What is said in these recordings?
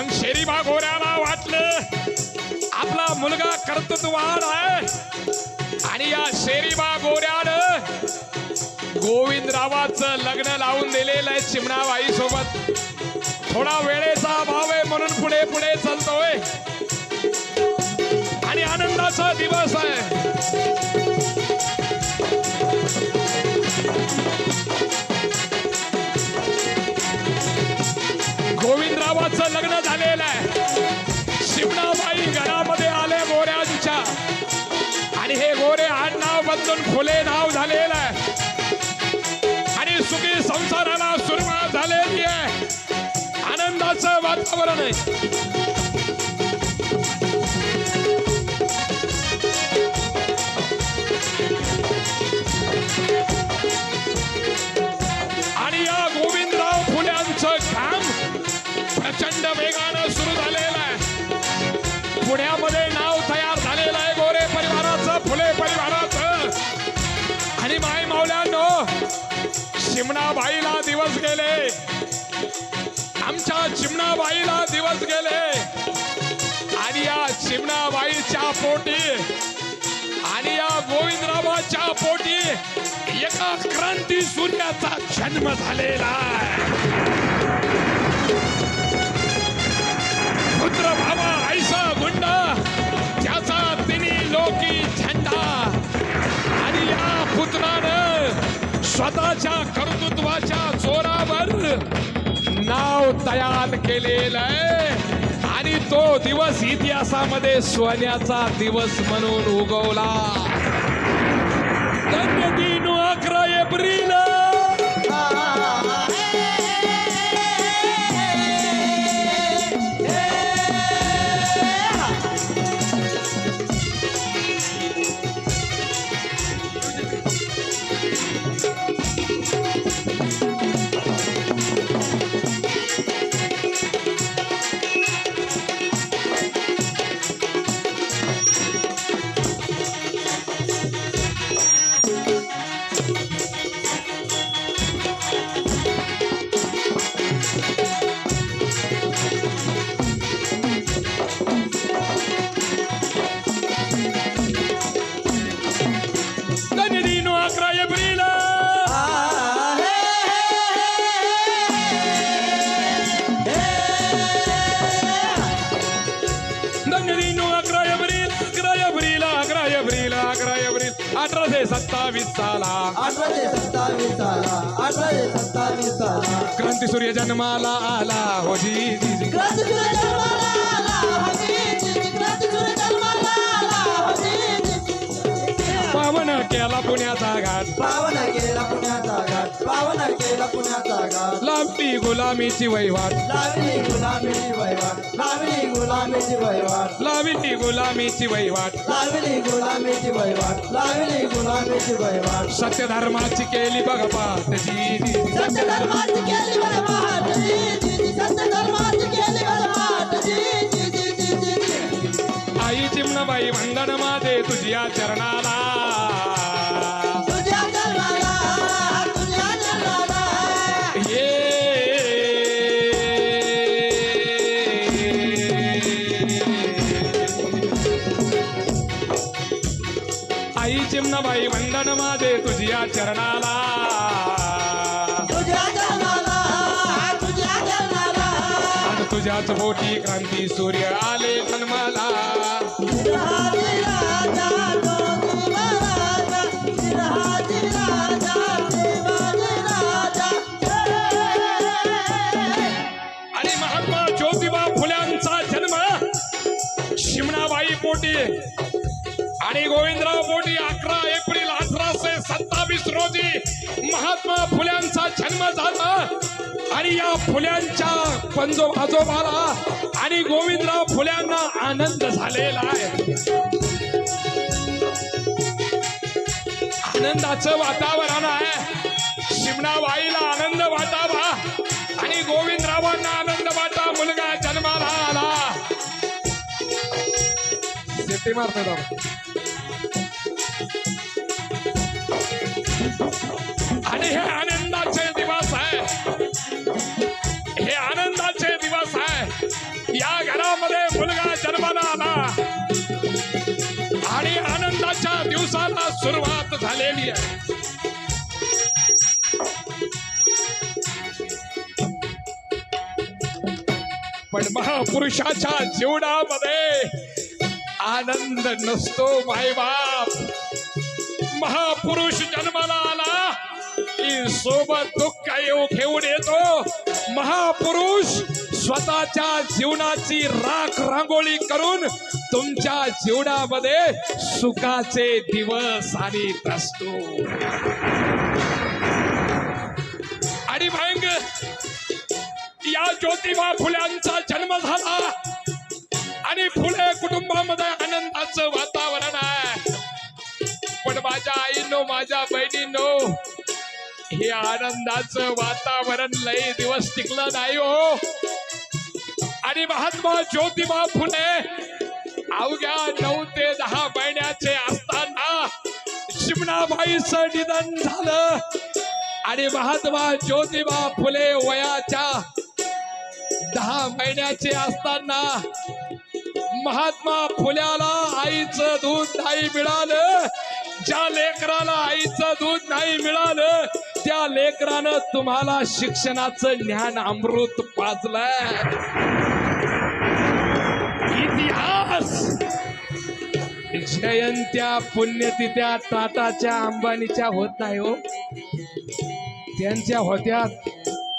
मग शेरीबा गोऱ्याला वाटलं. आपला मुलगा कर्तृत्ववान आहे. आणि या शेरीबा गोऱ्यानं गोविंदरावाचं लग्न लावून दिलेलं आहे चिमणाबाई सोबत थोडा वेळेचा अभाव आहे म्हणून पुढे पुढे चालतोय. अजून फुले नाव झालेलं आहे. आणि सुखी संसाराला सुरुवात झालेली आहे. आनंदाचं वातावरण आहे. चिमणाबाईला दिवस गेले. आमच्या चिमणाबाईला दिवस गेले. आणि या चिमणाबाईच्या पोटी आणि या गोविंदरावाच्या पोटी एका क्रांती सूर्याचा जन्म झालेला पुत्र भावा ऐसा गुंड त्याचा तिन्ही लोकी झेंडा स्वतःच्या कर्तृत्वाच्या जोरावर नाव तयार केलेलं आहे. आणि तो दिवस इतिहासामध्ये सोन्याचा दिवस म्हणून उगवला. धन्य दिन अकरा एप्रिल. सत्तावीस साला अठराशे सत्तावीस साला अठराशे सत्तावीस साला क्रांती सूर्य जन्माला आला हो जी जी जी. क्रांती सूर्य जन्माला आला होती क्रांती पावन केला पुण्याचा घाट पावन केला पुण्याचा घाट पावन केला पुण्याचा घाट लांबी गुलामीची वहिवाट. लावली गुलामीची वहिवाट. लावली गुलामीची वहिवाट. लावली गुलामीची वहिवाट. लावली गुलामीची वहिवाट. लावली गुलामीची वहिवाट. सत्य धर्माची केली बघ पाठ जी. सत्य धर्माची केली बरबाद जी जी. जी सत्य धर्माची केली आई चिमणाबाई वंदन माझे तुझ्या चरणाला आई चिमणाबाई वंदन माझे तुझ्या चरणाला. आज मोठी क्रांती सूर्य आले जन्माला. आणि महात्मा ज्योतिबा फुल्यांचा जन्म शिमणाबाई पोटी आणि गोविंदराव पोटी अकरा एप्रिल अठराशे सत्तावीस रोजी महात्मा फुल्यांचा जन्म झाला. आणि या फुल्यांच्या पंजो आजोबाला आणि गोविंदराव फुल्यांना आनंद झालेला आहे. आनंदाचं वातावरण आहे. शिमणाबाईला आनंद वाटावा आणि गोविंदरावांना आनंद वाटा. मुलगा जन्माला आला. शेती मारते आणि हे मध्ये मुलगा जन्माला आला. आणि आनंदाच्या दिवसाला सुरुवात झालेली आहे. पण महापुरुषाच्या जीवनामध्ये आनंद नसतो मायबाप. महापुरुष जन्माला आला की सोबत दुःख येऊ घेऊन येतो. महापुरुष स्वतःच्या जीवनाची राख रांगोळी करून तुमच्या जीवनामध्ये सुखाचे दिवस आणीत असतो आणि मग या ज्योतिबा फुल्यांचा जन्म झाला. आणि फुले कुटुंबामध्ये आनंदाचं वातावरण आहे. पण माझ्या आईनो माझ्या बहिणीनो हे आनंदाचं वातावरण लई दिवस टिकलं नाही हो. आणि महात्मा ज्योतिबा फुले अवघ्या नऊ ते दहा महिन्याचे असताना शिमणाबाईचं निधन झालं. आणि महात्मा ज्योतिबा फुले वयाच्या दहा महिन्याचे असताना महात्मा फुल्याला आईचं दूध नाही मिळालं. ज्या लेकराला आईचं दूध नाही मिळालं त्या लेकरानं तुम्हाला शिक्षणाचं ज्ञान अमृत पाजलंय. जयंत्या पुण्यतिथ्या ताताच्या अंबानीच्या होत नाही हो. त्यांच्या होत्या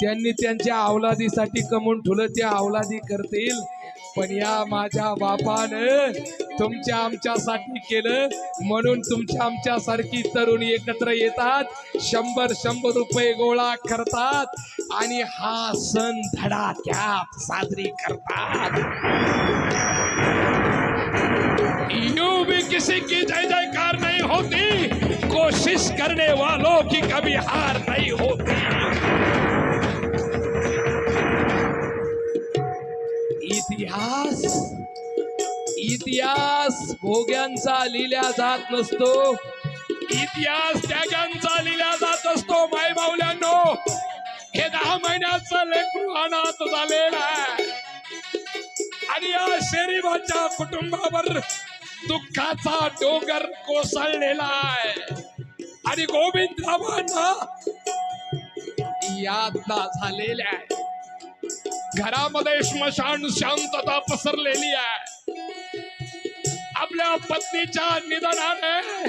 त्यांनी त्यांच्या अवलादीसाठी कमवून ठुलं त्या अवलादी करतील पण या माझ्या बापानं तुमच्या आमच्यासाठी केलं. म्हणून तुमच्या आमच्यासारखी तरुण एकत्र येतात शंभर शंभर रुपये गोळा करतात आणि हा सण धडाक्यात साजरी करतात. यूं भी किसी की जय जयकार नहीं होती। कोशिश करने वालों की कभी हार नहीं होती। इतिहास इतिहास भोग्यांचा लिहिल्या जात नसतो। इतिहास त्यागांचा लिहिला जात असतो माय माऊल्यांनो। हे दहा महिन्याचं लेकरू अनाथ झालेला आहे. आणि या शरीराच्या कुटुंबावर दुःखाचा डोंगर कोसळलेला आहे. आणि गोविंदरावांना यातना झालेल्या आहे. घरामध्ये स्मशान शांतता पसरलेली आहे. आपल्या पत्नीच्या निधनाने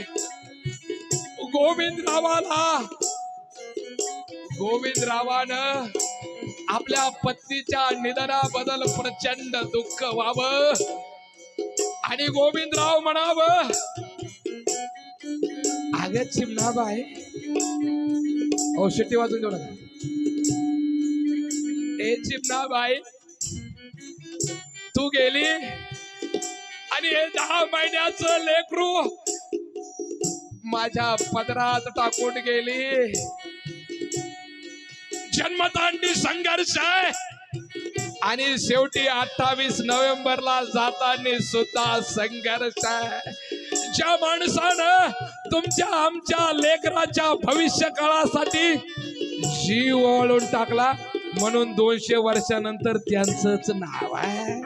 गोविंदरावाला गोविंदरावानं आपल्या पत्नीच्या निधनाबद्दल प्रचंड दुःख व्हावं. आणि गोविंदराव म्हणाव अग चिमणाबाई औषधी वाजून देऊ नका. ए चिमणाबाई तू गेली आणि हे दहा महिन्याचं लेकरू माझ्या पदरात टाकून गेली. जन्मतांडी संघर्ष आहे. आणि शेवटी अठ्ठावीस नोव्हेंबरला जाताना सुद्धा संघर्ष आहे. ज्या माणसानं तुमच्या आमच्या लेकराच्या भविष्य काळासाठी जीव ओळून टाकला म्हणून दोनशे वर्षानंतर त्यांचंच नाव आहे.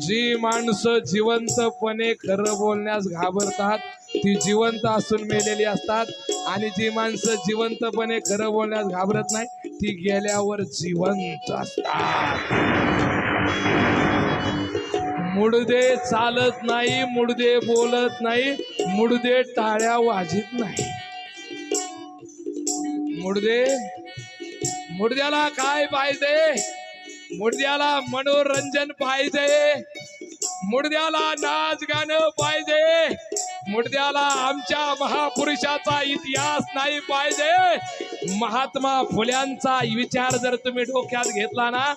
जी माणसं जिवंतपणे खरं बोलण्यास घाबरतात ती जिवंत असून मेलेली असतात. आणि जी माणसं जिवंतपणे खरं बोलण्यास घाबरत नाही ती गेल्यावर जिवंत असतात. मुडदे चालत नाही मुडदे बोलत नाही मुडदे टाळ्या वाजित नाही. मुडदे मुडद्याला काय पाहिजे? मुडद्याला मनोरंजन पाहिजे. मुडद्याला नाच गाणं पाहिजे. मुडद्याला आमच्या महापुरुषाचा इतिहास नाही पाहिजे. महात्मा फुल्यांचा विचार जर तुम्ही डोक्यात घेतला ना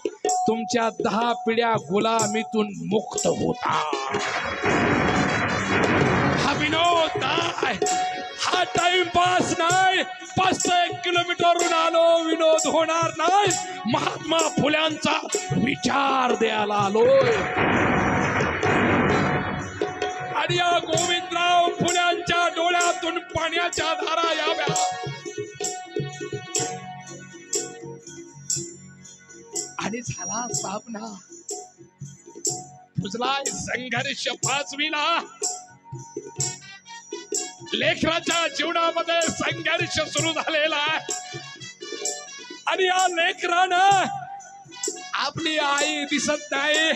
तुमच्या दहा पिढ्या गुलामीतून मुक्त होता हा विनोद हा टाइमपास नाही. पाच एक किलोमीटरवरून आलो विनोद होणार नाही. महात्मा फुल्यांचा विचार द्यायला आलोय. आणि या गोविंदराव फुल्यांच्या डोळ्यातून पाण्याच्या धारा याव्या. आणि झाला स्थापना पुजलाय संघर्ष पाचवीला. लेखराच्या जीवनामध्ये संघर्ष सुरू झालेला आहे. आणि या लेखरानं आपली आई दिसत नाही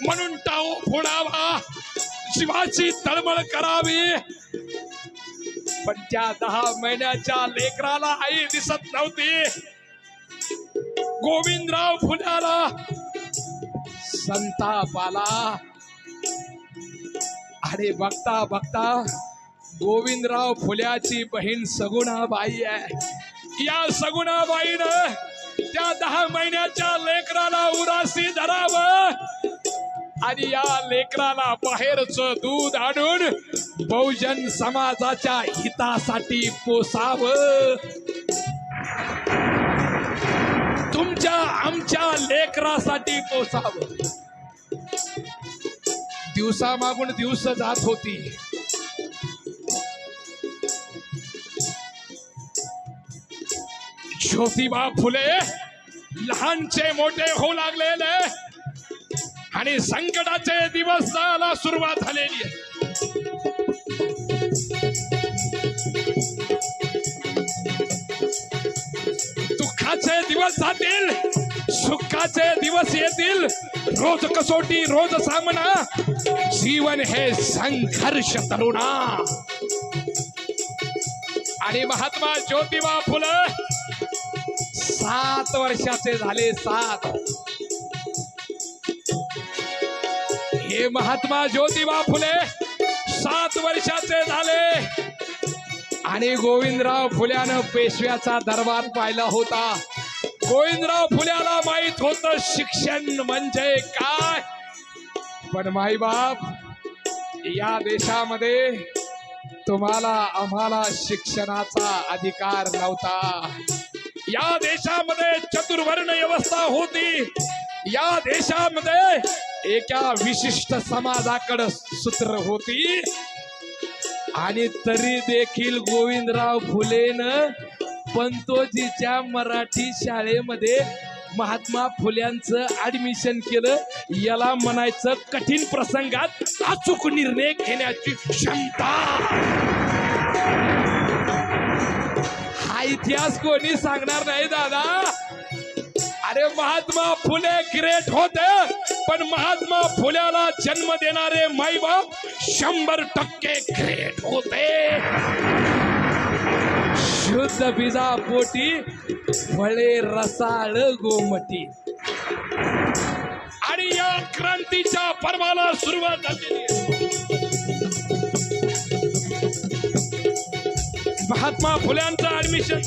म्हणून टाऊ फोडावा. शिवाची तळमळ करावी. पण त्या दहा महिन्याच्या लेकराला आई दिसत नव्हती. गोविंदराव फुल्याला संताप आला अरे बघता बघता गोविंदराव फुल्याची बहीण सगुणाबाई आहे. या सगुणाबाईनं त्या दहा महिन्याच्या लेकराला उरासी धरावं. आणि या लेकराला बाहेरच दूध आणून बहुजन समाजाच्या हितासाठी पोसावं. तुमच्या आमच्या लेकरासाठी पोसावं. दिवसा मागून दिवस जात होती. ज्योतिबा फुले लहानचे मोठे होऊ लागलेले. आणि संकटाचे दिवस जायला सुरुवात झालेली आहे. दुःखाचे दिवस जातील सुखाचे दिवस येतील. रोज कसोटी रोज सामना. जीवन हे संघर्ष तरुणा. आणि महात्मा ज्योतिबा फुलं सात वर्षाचे झाले सात. हे महात्मा ज्योतिबा फुले सात वर्षाचे झाले. आणि गोविंदराव फुल्यानं पेशव्याचा दरबार पाहिला होता. गोविंदराव फुल्याला माहीत होत शिक्षण म्हणजे काय. पण माईबाप या देशामध्ये तुम्हाला आम्हाला शिक्षणाचा अधिकार नव्हता. या देशामध्ये चतुर्वर्ण व्यवस्था होती. या देशामध्ये एका विशिष्ट समाजाकडे सूत्र होती. आणि तरी देखील गोविंदराव फुलेनं पंतोजीच्या मराठी शाळेमध्ये महात्मा फुल्यांचं ऍडमिशन केलं. याला म्हणायचं कठीण प्रसंगात अचूक निर्णय घेण्याची क्षमता. हा इतिहास कोणी सांगणार नाही दादा. अरे महात्मा फुले ग्रेट होते. पण महात्मा फुल्याला जन्म देणारे माईबाप शंभर टक्के ग्रेट होते. शुद्ध बिजा पोटी फळे रसाळ गोमटी. आणि या क्रांतीच्या पर्वाला सुरुवात महात्मा फुल्यांचं ऍडमिशन